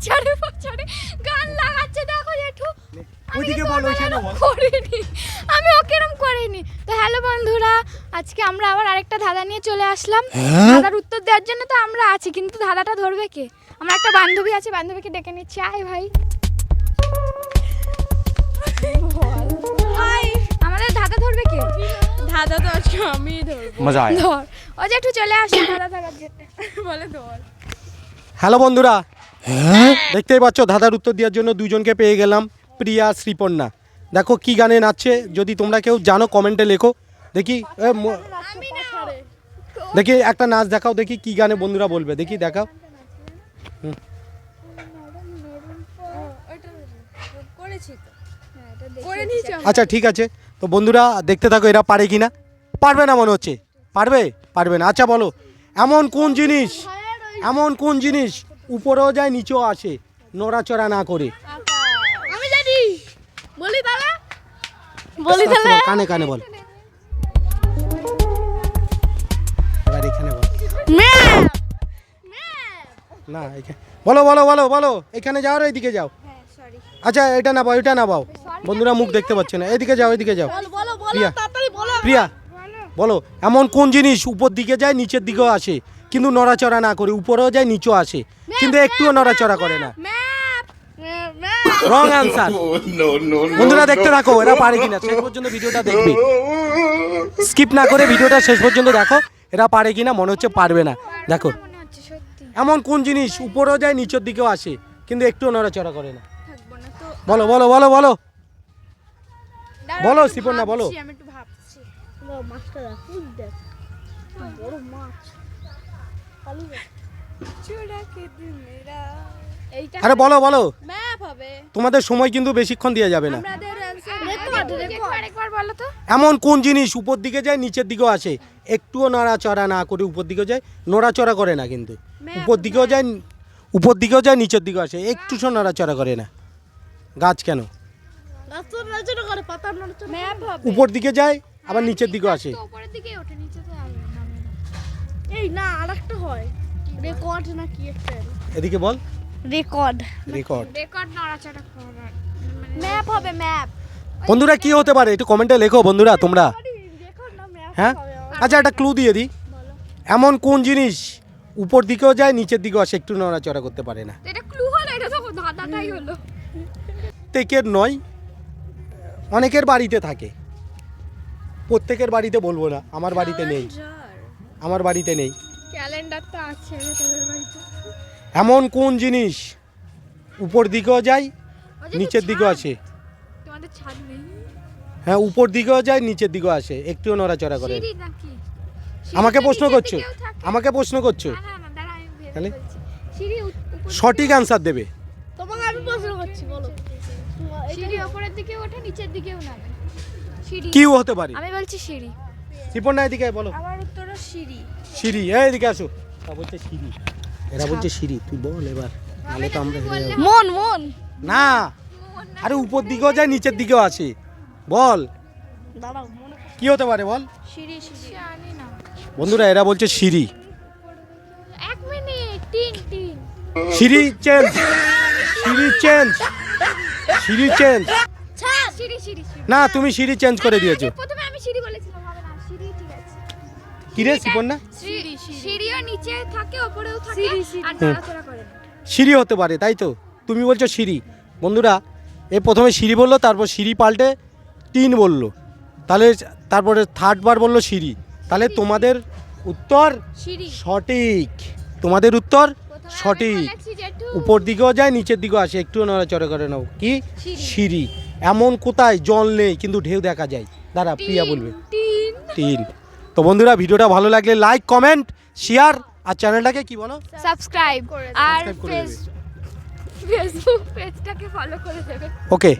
বছরে বছরে গান লাগাচ্ছে দেখো জেঠু। ওইদিকে বল, ওইখানে। করিনি। আমি ওকে এরম করিনি। তো হ্যালো বন্ধুরা আজকে আমরা আবার আরেকটা ধাঁধা নিয়ে চলে আসলাম। হ্যাঁ? ধাঁধার উত্তর দেওয়ার জন্য তো আমরা আছি কিন্তু ধাঁধাটা ধরবে কে? আমার একটা বান্ধবী আছে বান্ধবীকে ডেকে নিচ্ছি। আয় ভাই। আমাদের ধাঁধা ধরবে কে? ধাঁধা তো আজকে আমি ধরবো। মজা আয়। ধর। ও যে একটু চলে আসে ধাঁধা ধরার জন্য। বলে ধর হ্যালো বন্ধুরা দেখতেই পাচ্ছ ধাঁধার উত্তর দেওয়ার জন্য দুজনকে পেয়ে গেলাম প্রিয়া শ্রীপন্না। দেখো কি গানে নাচছে যদি তোমরা কেউ জানো কমেন্টে লেখো। দেখি দেখি একটা নাচ দেখাও দেখি কি গানে বন্ধুরা বলবে। দেখি দেখাও। আচ্ছা ঠিক আছে। তো বন্ধুরা দেখতে থাকো এরা পারে কি না পারবে না মনে হচ্ছে। পারবে? পারবে না। আচ্ছা বলো এমন কোন জিনিস? এমন কোন জিনিস উপরেও যায় নিচেও আসে। নড়াচড়া না করে। আমি জানি। বলি তাহলে। বলি তাহলে। কানে কানে বল। এবার এখানে বল। না এখানে বলো বলো বলো বলো। এখানে যাও আর এইদিকে যাও। আচ্ছা এটা না পাও এটা না পাও বন্ধুরা মুখ দেখতে পাচ্ছে না। এদিকে যাও এদিকে যাও। প্রিয়া। প্রিয়া বলো এমন কোন জিনিস উপর দিকে যায় নিচের দিকেও আসে কিন্তু নড়াচড়া না করে উপরেও যায় নিচেও আসে? কিন্তু একটুও নড়াচড়া করে না। রং no. বন্ধুরা দেখতে থাকো এরা পারে কিনা। শেষ পর্যন্ত ভিডিওটা দেখবে। স্কিপ না করে ভিডিওটা শেষ পর্যন্ত দেখো এরা পারে কিনা মনে হচ্ছে পারবে না। দেখো মনে হচ্ছে সত্যি। এমন কোন জিনিস উপরেও যায় নিচের দিকেও আসে কিন্তু একটুও নড়াচড়া করে না। থাকব না তো। বলো বলো বলো বলো। বলো বলো। আমি একটু ভাবছি। মাছটা আরে বলো বলো। তোমাদের সময় কিন্তু বেশিক্ষণ দেওয়া যাবে না। আমাদের অ্যানসার রেকর্ড রেকর্ড আরেকবার বলো তো। এমন কোন জিনিস উপর দিকে যায় নিচের দিকেও আসে? একটুও নড়াচড়া না করে উপর দিকেও যায় নড়াচড়া করে না কিন্তু। উপর দিকেও যায় উপর দিকেও যায় নিচের দিকেও আসে। একটু সব নড়াচড়া করে না। গাছ কেন? রাস্তার নড়াচড়া করে পাতা নড়াচড়া ম্যাপ হবে। উপর দিকে যায় আবার নিচের দিকেও আসে। তো উপরের দিকে ওঠে নিচে তো আসবে নামে না। এই না আরেকটা হয়। রেকর্ড না কি একটা? এদিকে বল। রেকর্ড রেকর্ড রেকর্ড নড়াচড়া করার মানে ম্যাপ হবে ম্যাপ বন্ধুরা কি হতে পারে? একটু কমেন্টে লেখো বন্ধুরা তোমরা। ম্যাপ হ্যাঁ? আচ্ছা একটা ক্লু দিয়ে দিই। এমন কোন জিনিস উপর দিকেও যায় নিচের দিকেও আসে একটু নড়াচড়া করতে পারে না। এটা ক্লু হলো এটা তো ধাঁধাটাই হলো। প্রত্যেকের নয় অনেকের বাড়িতে থাকে। প্রত্যেকের বাড়িতে বলব না আমার বাড়িতে নেই। আমার বাড়িতে নেই। ক্যালেন্ডার তো আছে তোদের বাড়িতে। এমন কোন জিনিস? উপর দিকেও যায় নিচের দিকেও আসে তোমাদের ছাদ নেই? হ্যাঁ উপর দিকেও যায় নিচের দিকেও আসে একটুও নড়াচড়া করে সিঁড়ি নাকি? আমাকে প্রশ্ন করছ? আমাকে প্রশ্ন করছ? না না না দাঁড়া আমি ভেবে তাহলে? বলছি সিঁড়ি উপ- উপর সঠিক অ্যান্সার দেবে। তোমাকে আমি প্রশ্ন করছি বলো। সিঁড়ি উপরের দিকে ওঠে নিচের দিকেও নামে। সিঁড়ি। কি হতে পারে। আমি বলছি সিঁড়ি। ত্রিপন্না এদিকে বলো। আমার উত্তর সিঁড়ি। সিঁড়ি এই এদিকে আসো। এরা বলছে সিঁড়ি। এরা বলছে সিঁড়ি তুই বল এবার। নাহলে তো আমরা হেরে যাব। মন মন। না আরে উপর দিকেও যায় নিচের দিকেও আসে বল। দাঁড়াও মনে কি হতে পারে বল? সিঁড়ি সিঁড়ি। জানি না। বন্ধুরা এরা বলছে সিঁড়ি। এক মিনিট সিঁড়ি চেঞ্জ। সিঁড়ি চেঞ্জ। সিঁড়ি চেঞ্জ। সিঁড়ি সিঁড়ি সিঁড়ি। না তুমি সিঁড়ি চেঞ্জ করে দিয়েছ। প্রথমে আমি সিঁড়ি বলেছিলাম কিরে সিঁড়িও নিচে থাকে ওপরেও থাকে। আর নড়াচড়া করে সিঁড়ি হতে পারে তাই তো? তুমি বলছো সিঁড়ি। বন্ধুরা এ প্রথমে সিঁড়ি বলল তারপর সিঁড়ি পাল্টে টিন বলল। তাহলে তারপরে থার্ড বার বলল সিঁড়ি। তাহলে তোমাদের উত্তর সঠিক। তোমাদের উত্তর সঠিক। উপর দিকেও যায় নিচের দিকেও আসে একটু নড়াচড়া করে নাও। কি? সিঁড়ি। এমন কোথায়? জল নেই কিন্তু ঢেউ দেখা যায়। দাঁড়া প্রিয়া বলবে। তিন। তো বন্ধুরা ভিডিওটা ভালো লাগলে লাইক কমেন্ট শেয়ার আর চ্যানেলটাকে কি বলো? সাবস্ক্রাইব আর করে ফেসবুক পেজটাকে ফলো করে দেবে। ওকে